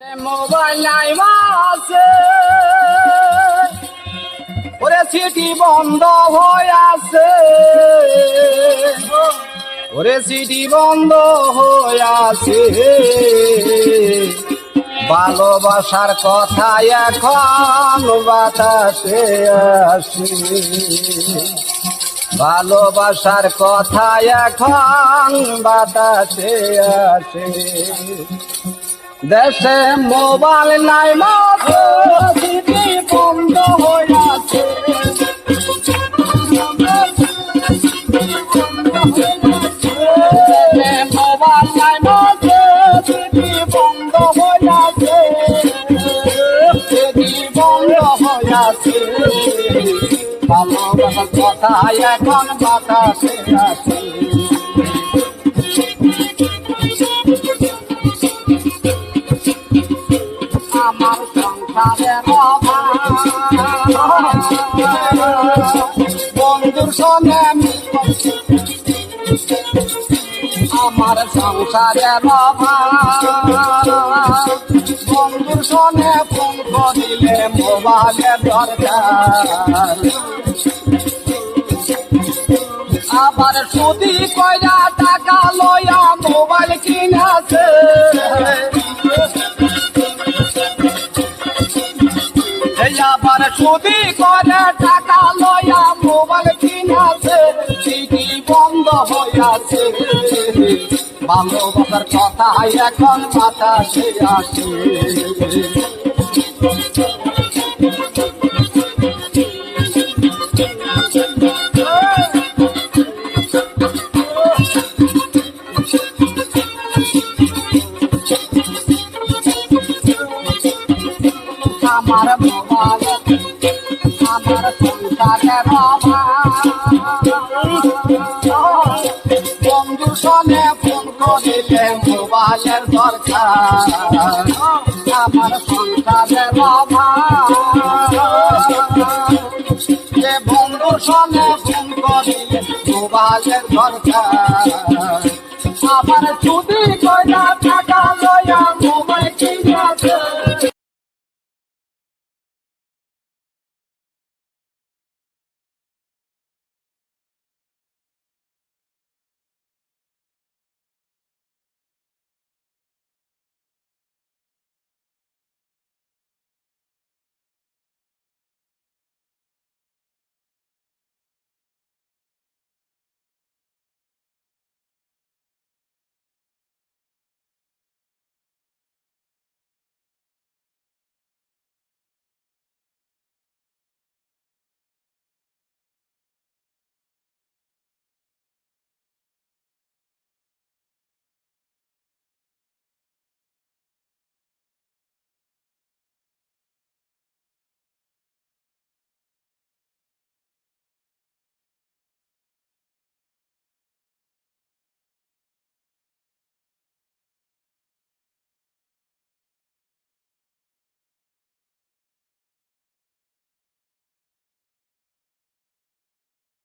Mobile নাই আছে ওরে সিটি বন্ধ হয়ে আছে। ওরে সিটি বন্ধ হয়ে আছে। ভালোবাসার কথা এখন বাতাসে আসে। ভালোবাসার কথা এখন বাতাসে আসে। দেশে মোবাইল নাই মাত্র বন্ধ হয়ে আছে ভালোবাসার কথা এখন বাতাসে আছে। বন্ধুর সঙ্গে আমি আমার সংসারের বন্ধুর সঙ্গে ফোন করিলে মোবাইলের দরকার। আবার সুদি কয়রা সুদি করে টাকা লয়া মোবাইল কিনাছে সিটি বন্ধ হইয়াছে ভালোবাসার কথা এখন বাতাসে আসে। আমার মোবাইল আমার সংসারের বন্ধুর সঙ্গে ফোন করিলে মোবাইলের দরকার। আমার সংসারের যে বন্ধুর সঙ্গে ফোন করিলে মোবাইলের দরকার। আবার ছুটি কয়লা টাকা লয়া মোবাইল কিনেছে